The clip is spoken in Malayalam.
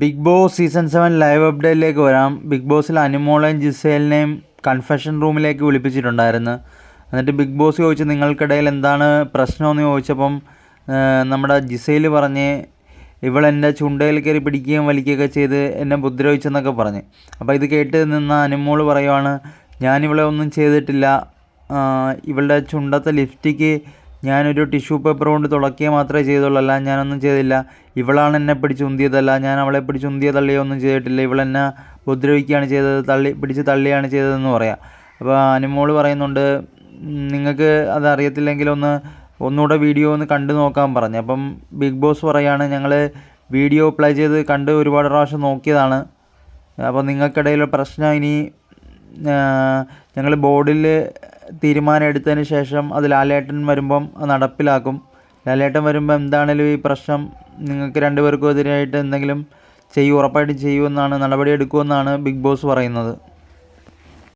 Big boss season seven live അപ്ഡേറ്റിലേക്ക് വരാം. ബിഗ് ബോസിൽ അനുമോളെയും ജിസേലിനെയും കൺഫെഷൻ റൂമിലേക്ക് വിളിപ്പിച്ചിട്ടുണ്ടായിരുന്നു. എന്നിട്ട് ബിഗ് ബോസ് ചോദിച്ചു നിങ്ങൾക്കിടയിൽ എന്താണ് പ്രശ്നമെന്ന് ചോദിച്ചപ്പം നമ്മുടെ ജിസേൽ പറഞ്ഞ് ഇവളെന്റെ ചുണ്ടയിൽ കയറി പിടിക്കുകയും വലിക്കുകയൊക്കെ ചെയ്ത് എന്നെ ഉപദ്രവിച്ചെന്നൊക്കെ പറഞ്ഞ്. അപ്പോൾ ഇത് കേട്ട് നിന്ന അനുമോൾ പറയുവാണ് ഞാനിവളെ ഒന്നും ചെയ്തിട്ടില്ല. ഇവളുടെ ചുണ്ടത്തെ ലിഫ്റ്റിക്ക് ഞാനൊരു ടിഷ്യൂ പേപ്പർ കൊണ്ട് തുളക്കുക മാത്രമേ ചെയ്തുള്ളൂ. അല്ല ഞാനൊന്നും ചെയ്തില്ല. ഇവളാണ് എന്നെ പിടിച്ച് ഉന്തിയതല്ല. ഞാൻ അവളെ പിടിച്ച് ഉന്തിയ തള്ളിയോ ഒന്നും ചെയ്തിട്ടില്ല. ഇവളെന്നെ ഉപദ്രവിക്കുകയാണ് ചെയ്തത്. തള്ളി പിടിച്ച് തള്ളിയാണ് ചെയ്തതെന്ന് പറയാം. അപ്പോൾ അനുമോൾ പറയുന്നുണ്ട് നിങ്ങൾക്ക് അത് അറിയത്തില്ലെങ്കിൽ ഒന്ന് ഒന്നുകൂടെ വീഡിയോ ഒന്ന് കണ്ടു നോക്കാൻ പറഞ്ഞു. അപ്പം ബിഗ് ബോസ് പറയാണ് ഞങ്ങൾ വീഡിയോ പ്ലേ ചെയ്ത് കണ്ട് ഒരുപാട് പ്രാവശ്യം നോക്കിയതാണ്. അപ്പോൾ നിങ്ങൾക്കിടയിലെ പ്രശ്നം ഇനി ഞങ്ങൾ ബോർഡിൽ തീരുമാനം എടുത്തതിന് ശേഷം അത് ലാലേട്ടൻ വരുമ്പം നടപ്പിലാക്കും. ലാലേട്ടൻ വരുമ്പോൾ എന്താണേലും ഈ പ്രശ്നം നിങ്ങൾക്ക് രണ്ടുപേർക്കും എതിരായിട്ട് എന്തെങ്കിലും ചെയ്യും ഉറപ്പായിട്ടും ചെയ്യുമെന്നാണ് നടപടി എടുക്കുമെന്നാണ് ബിഗ് ബോസ് പറയുന്നത്.